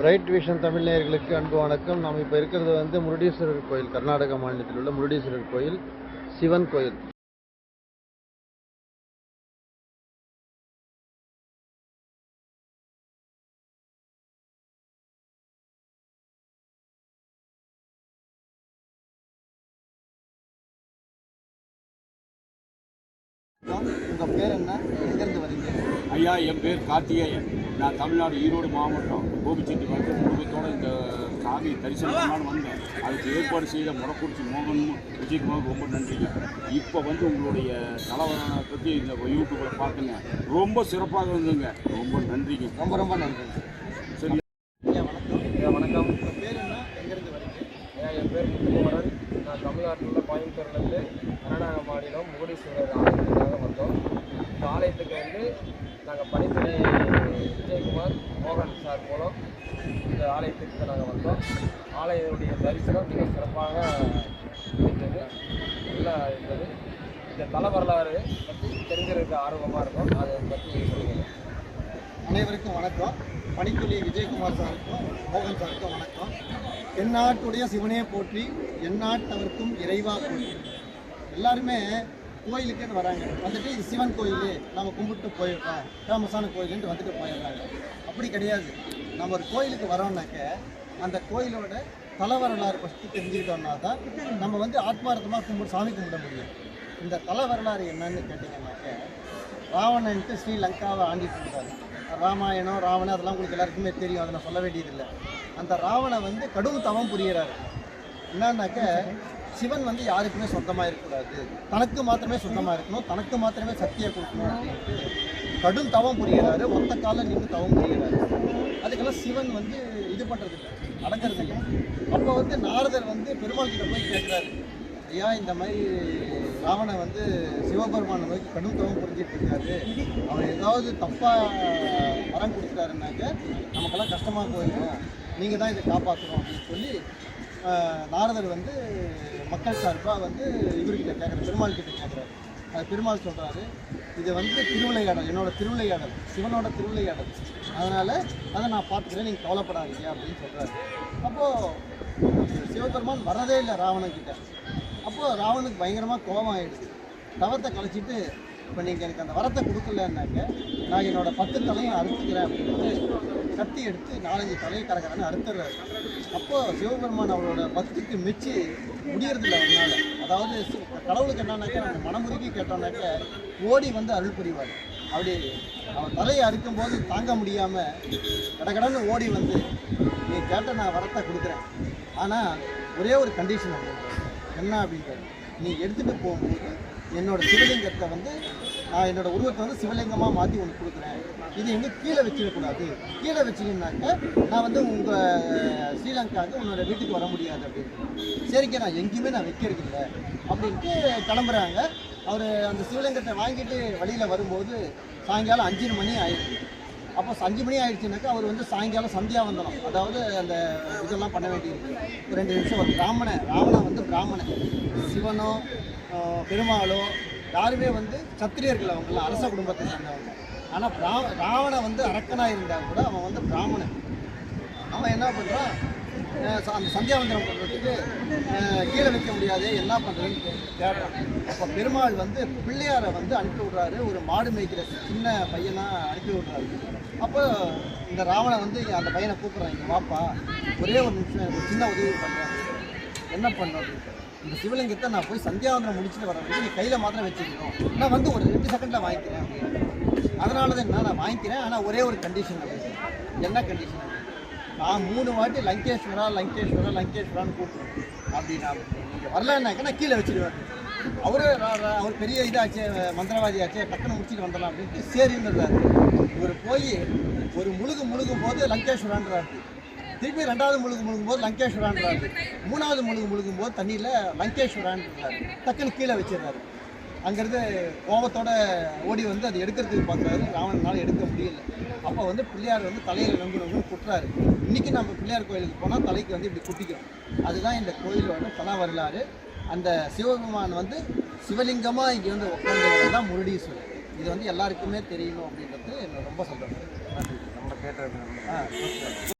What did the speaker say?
Bright vision Tamil நேயர்களுக்கு அன்பு வணக்கம். நாம் இப்போ இருக்கிறது வந்து முருடீஸ்வரர் கோயில் கர்நாடக மாநிலத்தில் உள்ள முருடீஸ்வரர் கோயில் சிவன் கோயில். உங்கள் பேர் என்ன? எங்கேருந்து வரீங்க ஐயா என் பேர் கார்த்திகேயன். நான் தமிழ்நாடு ஈரோடு மாவட்டம் கோபிச்செட்டி வந்து குடும்பத்தோட இந்த சாமி தரிசனம் பண்ணலான்னு வந்தேன். அதுக்கு ஏற்பாடு செய்த முறக்குறிச்சி மோகனும் விஜயகுமாருக்கு ரொம்ப நன்றிங்க. இப்போ வந்து உங்களுடைய தலைவரை பற்றி இந்த யூடியூப்பில் பார்த்துங்க ரொம்ப சிறப்பாக இருந்துங்க ரொம்ப நன்றிங்க. ரொம்ப ரொம்ப நன்றி சரி. வணக்கம். பேர் என்ன? எங்கேருந்து வரீங்க? ஐயா என் பேர் முத்துக்குமரன். நான் தமிழ்நாட்டில் கோயம்புத்தூர்லேருந்து கர்நாடக மாநிலம் முகடீஸ்வரர் ஆலயத்துக்காக வந்தோம். இப்போ ஆலயத்துக்கு வந்து நாங்கள் பணித்துறை விஜயகுமார் மோகன் சார் மூலம் இந்த ஆலயத்துக்கு நாங்கள் வந்தோம். ஆலயத்துடைய தரிசனம் மிக சிறப்பாக இருந்தது. நல்லா இருந்தது. இந்த தல வரலாறு பற்றி தெரிஞ்சிருக்க ஆர்வமாக இருக்கும். அதை பற்றி சொல்லுங்கள் அனைவருக்கும் வணக்கம். பணித்துறை விஜயகுமார் சாருக்கும் மோகன் சாருக்கும் வணக்கம். எந்நாட்டுடைய சிவனே போற்றி எந்நாட்டவருக்கும் இறைவா போற்றி. எல்லாருமே கோயிலுக்குன்னு வராங்க. வந்துட்டு இது சிவன் கோயில். நம்ம கும்பிட்டு போயிருக்கோம் ஃபேமஸான கோயிலுன்ட்டு வந்துட்டு போயிடுறாங்க. அப்படி கிடையாது. நம்ம ஒரு கோயிலுக்கு வரோம்னாக்க அந்த கோயிலோட தல வரலாறு ஃபஸ்ட்டு தெரிஞ்சுக்கிட்டோம்னா தான் நம்ம வந்து ஆத்மார்த்தமாக கும்பிட்டு சாமி கும்பிட முடியும். இந்த தல வரலாறு என்னன்னு கேட்டிங்கன்னாக்க ராவணன்ட்டு ஸ்ரீலங்காவை ஆண்டிட்டு இருந்தாரு. ராமாயணம் ராவணன் அதெல்லாம் உங்களுக்கு எல்லாருக்குமே தெரியும். அதை நான் சொல்ல வேண்டியதில்லை. அந்த ராவணன் வந்து கடும் தவம் புரிகிறாரு என்னன்னாக்க சிவன் வந்து யாருக்குமே சொந்தமாக இருக்கக்கூடாது. தனக்கு மாத்திரமே சொந்தமாக இருக்கணும். தனக்கு மாத்திரமே சக்தியை கொடுக்கணும். அப்படின்ட்டு கடும் தவம் புரிகிறாரு. ஒத்த காலம் நின்று தவம் புரிகிறாரு. அதுக்கெல்லாம் சிவன் வந்து இது பண்ணுறது இல்லை அடங்கிறது இல்லை அப்போ வந்து நாரதர் வந்து பெருமாள் கிட்ட போய் கேட்குறாரு. ஐயா இந்த மாதிரி ராவணை வந்து சிவபெருமானை நோக்கி கடும் தவம் புரிஞ்சிட்டு இருக்காரு. அவர் ஏதாவது தப்பாக வரம் கொடுத்துட்டாருனாக்க நமக்கெல்லாம் கஷ்டமாக போயிடும். நீங்கள் தான் இதை காப்பாற்றணும் அப்படின்னு சொல்லி நாரதர் வந்து மக்கள் சார்பாக வந்து இவர்கிட்ட கேட்குற பெருமாள் கிட்ட கேட்குறாரு அது பெருமாள் சொல்கிறாரு இது வந்து திருவிளையாடல் என்னோட திருவிளையாடல் சிவனோட திருவிளையாடல். அதனால் அதை நான் பார்த்துக்கிறேன் நீங்கள் கவலைப்படாதீங்க அப்படின்னு சொல்கிறாரு அப்போது சிவபெருமான் வரதே இல்லை ராவணன் கிட்ட. அப்போது ராவனுக்கு பயங்கரமாக கோபம் ஆயிடுது தவத்தை கழிச்சிட்டு இப்போ நீங்கள் எனக்கு அந்த வரத்தை கொடுக்கலன்னாக்க நான் என்னோட பத்து தலையும் அறுத்துக்கிறேன் அப்படின்னு கத்தி எடுத்து நாலஞ்சு தலையை கறக்கறன்னு அறுத்துறாரு அப்போது சிவபெருமான் அவரோட பக்திக்கு மிச்சு முடியறதில்ல அவனால் அதாவது கடவுளுக்கு என்னன்னாக்கா நம்ம மனமுருகி கேட்டோம்னாக்க ஓடி வந்து அருள் புரிவார். அப்படி அவன் தலையை அறுக்கும்போது தாங்க முடியாமல் கடகடன்னு ஓடி வந்து நீ கேட்ட நான் வரத்தை கொடுக்குறேன். ஆனால் ஒரே ஒரு கண்டிஷன் என்ன அப்படின்றது? நீ எடுத்துகிட்டு போகும்போது என்னோட சிவலிங்கத்தை வந்து நான் என்னோட உருவத்தை வந்து சிவலிங்கமாக மாற்றி உனக்கு கொடுக்குறேன். இது எங்கே கீழே வச்சிடக்கூடாது கீழே வச்சிங்கன்னா நான் வந்து உங்கள் ஸ்ரீலங்காவுக்கு உன்னோட வீட்டுக்கு வர முடியாது அப்படின்னு. சரிங்க நான் எங்கேயுமே நான் வைக்கிறது இல்லை அப்படின்ட்டு கிளம்புறாங்க. அவர் அந்த சிவலிங்கத்தை வாங்கிட்டு வழியில் வரும்போது சாயங்காலம் அஞ்சு மணி ஆயிடுச்சு. அப்போ அஞ்சு மணி ஆயிடுச்சுனாக்கா அவர் வந்து சாயங்காலம் சந்தியாவந்தனம் அதாவது அந்த இதெல்லாம் பண்ண வேண்டியிருக்கு. ஒரு ரெண்டு நிமிஷம் ஒரு பிராமணன் ராவணன் வந்து பிராமணன். சிவனோ பெருமாளோ யாருமே வந்து சத்திரியர்கள் அவங்களாம் அரச குடும்பத்தை சேர்ந்தவங்க. ஆனால் பிரா ராவண வந்து அரக்கனாக இருந்தால் கூட அவன் வந்து பிராமணன். அவன் என்ன பண்ணுறான் அந்த சந்தியாவந்தனம் பண்ணுறதுக்கு கீழே வைக்க முடியாது என்ன பண்ணுறதுன்னு தேடுறான் அப்போ பெருமாள் வந்து பிள்ளையாரை வந்து அனுப்பி விட்றாரு. ஒரு மாடு மேய்க்கிற சின்ன பையனாக அனுப்பி விட்றாரு. அப்போ இந்த ராவணன் வந்து அந்த பையனை கூப்பிட்றான். இங்கே வாப்பா ஒரே ஒரு நிமிஷம் ஒரு சின்ன உதவி பண்ணுறாங்க என்ன பண்ணணும் இந்த சிவலிங்கத்தை நான் போய் சந்தியாவந்தனம் முடிச்சுட்டு வர வரைக்கும் நீ கையில் மாத்திரம் வச்சுக்கணும். நான் வந்து ஒரு ரெண்டு செகண்டில் வாங்கிக்கிறேன் அப்படின்னு அதனால தான் என்ன நான் வாங்கிக்கிறேன். ஆனால் ஒரே ஒரு கண்டிஷன் அப்படின்னு என்ன கண்டிஷன் நான் மூணு வாட்டி லங்கேஸ்வரா லங்கேஸ்வரா லங்கேஸ்வரான்னு கூப்பிடுவேன். அப்படின்னா நீங்கள் வரலன்னாக்க நான் கீழே வச்சுருவேன் அவரு ரா- அவர் பெரிய இதாச்சு மந்திரவாதியாச்சே டக்குன்னு முடிச்சுட்டு வந்துடலாம் அப்படின்ட்டு. சரின்றாரு இவர் போய் ஒரு முழுகு முழுகும் போது லங்கேஸ்வரான்றாரு. திருப்பி ரெண்டாவது முழுகு முழுகும் போது லங்கேஸ்வரான்றாரு. மூணாவது முழுகு முழுகும் போது தண்ணியில் லங்கேஸ்வரான்றாரு. டக்குன்னு கீழே வச்சிடுறாரு. அங்கேருந்து கோபத்தோட ஓடி வந்து அதை எடுக்கிறதுக்கு பார்க்குறாரு. ராவணனால் எடுக்க முடியல. அப்போ வந்து பிள்ளையார் வந்து தலையில் நம்பு நம்பு குட்டுறாரு. இன்றைக்கி நம்ம பிள்ளையார் கோயிலுக்கு போனால் தலைக்கு வந்து இப்படி குட்டிக்கிறோம் அதுதான் இந்த கோயிலோட தல வரலாறு. அந்த சிவபெருமான் வந்து சிவலிங்கமாக இங்கே வந்து உட்காந்து தான் முருடீஸ்வரர். இது வந்து எல்லாருக்குமே தெரியணும் அப்படின்றது ரொம்ப சந்தோஷம். நன்றி. நம்ம கேட்ட